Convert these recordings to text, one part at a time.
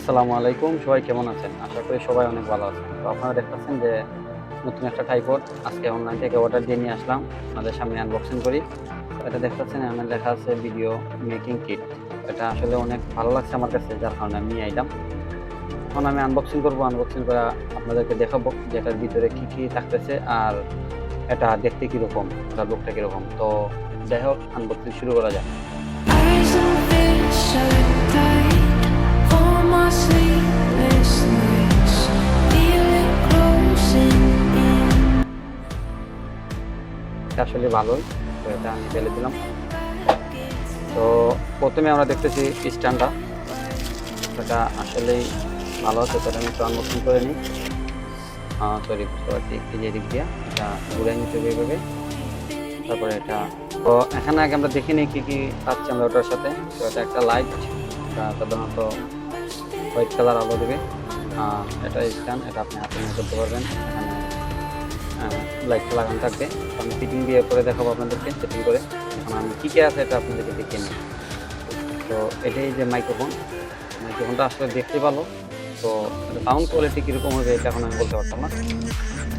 আসসালামু আলাইকুম। সবাই কেমন আছেন? আশা করি সবাই অনেক ভালো আছেন। তো আপনারা দেখতেছেন যে নতুন একটা ট্রাইপড আজকে অনলাইন থেকে অর্ডার দিয়ে নিয়ে আসলাম। আপনাদের সামনে আনবক্সিং করি। এটা দেখতেছেন, এখানে লেখা আছে ভিডিও মেকিং কিট এটা আসলে অনেক ভালো লাগছে আমার কাছে, যার কারণে আমি আইলাম। এখন আমি আনবক্সিং করব। আনবক্সিং করে আপনাদেরকে দেখাবো যে এটার ভিতরে কী কী থাকতেছে আর এটা দেখতে কীরকম এটার লুকটা কীরকম। তো যাই হোক আনবক্সিং শুরু করা যাক। এটা আসলে ভালোই, তো এটা আমি ফেলে দিলাম। তো প্রথমে আমরা দেখতেছি স্ট্যান্ডটা। এটা আসলেই ভালো আছে এটা আমি একটু আনবক্সিং করে নিই। সরি বুঝতে পারছি, এই যে দিক দিয়ে, এটা ঘুরে নিতে হবে তারপরে এটা, তো এখানে আগে আমরা দেখে নিই কী কী পাচ্ছি আমরা ওটার সাথে। তো এটা একটা লাইট এটা সাধারণত হোয়াইট কালার আলো দেবে। এটা স্ট্যান্ড, এটা আপনি হাতে নিয়ে করতে পারবেন। লাইটটা লাগানো থাকবে। আমি ফিটিং দিয়ে করে দেখাবো আপনাদেরকে সেটিং করে। এখন আমি কী কী আছে এটা আপনাদেরকে দেখিয়ে নিই। তো এটাই যে মাইক্রোফোন মাইক্রোফোনটা আসলে দেখতে ভালো। তো সাউন্ড কোয়ালিটি কীরকম হবে এটা এখন আমি বলতে পারতাম না।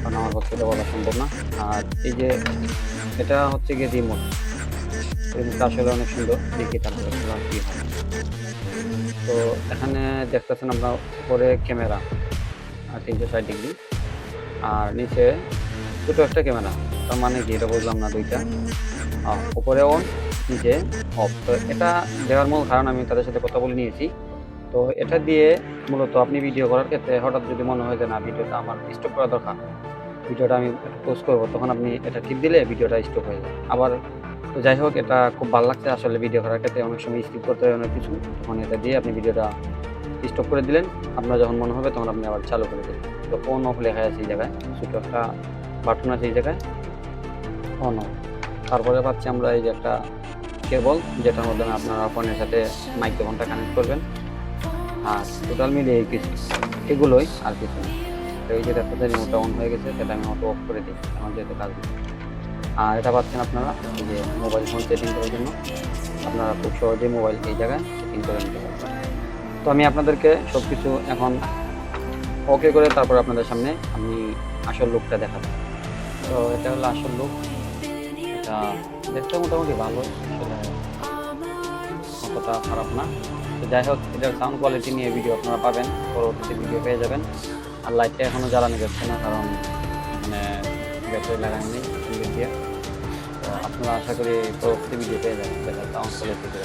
কারণ আমার পক্ষে বলা সম্ভব না। আর এই যে এটা হচ্ছে গিয়ে রিমোট রিমোটটা আসলে অনেক সুন্দর। দেখি তারপরে কী হয়। তো এখানে দেখতেছেন আমরা উপরে ক্যামেরা তিনশো ষাট ডিগ্রি আর নিচে ছোটো একটা ক্যামেরা তার মানে কি, এটা বুঝলাম না দুইটা। উপরে অন নিচে অফ তো এটা দেওয়ার মূল কারণ আমি তাদের সাথে কথা বলে নিয়েছি। তো এটা দিয়ে মূলত আপনি ভিডিও করার ক্ষেত্রে হঠাৎ যদি মনে হয় যে না, ভিডিওটা আমার স্টপ করা দরকার, ভিডিওটা আমি পোস্ট করব, তখন আপনি এটা টিপ দিলে ভিডিওটা স্টপ হয়ে যায়। আবার তো যাই হোক, এটা খুব ভালো লাগছে আসলে ভিডিও করার ক্ষেত্রে। অনেক সময় স্কিপ করতে হয় অনেক কিছু। তখন এটা দিয়ে আপনি ভিডিওটা স্টপ করে দিলেন। আপনার যখন মনে হবে, তখন আপনি আবার চালু করে দিলেন। তো অন অফ লেখা আছে এই জায়গায়। ছোটো একটা বাটন আছে এই জায়গায়? অন তারপরে পাচ্ছি আমরা এই যে একটা কেবল, যেটার মাধ্যমে আপনারা ফোনের সাথে মাইক্রোফোনটা কানেক্ট করবেন। আর টোটাল মিলিয়ে এই কিছু, এগুলোই আর কিছু না। তো এই যে দেখতে রিমোটটা অন হয়ে গেছে, সেটা আমি অটো অফ করে দিই, আমার যেহেতু কাজ। আর এটা পাচ্ছেন আপনারা, এই যে মোবাইল ফোন সেটিং করার জন্য, আপনারা খুব সহজেই মোবাইল এই জায়গায় সেটিং করে নিতে পারবেন। তো আমি আপনাদেরকে সব কিছু এখন ওকে করে তারপর আপনাদের সামনে আমি আসল লুকটা দেখাবো। তো এটা হলো আসল লুক এটা দেখতে মোটামুটি ভালো অতটা খারাপ না। তো যাই হোক, এটার সাউন্ড কোয়ালিটি নিয়ে ভিডিও আপনারা পাবেন, পরবর্তীতে ভিডিও পেয়ে যাবেন। আর লাইটটা এখনও জ্বালানো যাচ্ছে না, কারণ মানে ব্যাটারি সুন্দর দিয়ে। আপনারা আশা করি পরবর্তী ভিডিও পেয়ে যাবেন সাউন্ড কোয়ালিটি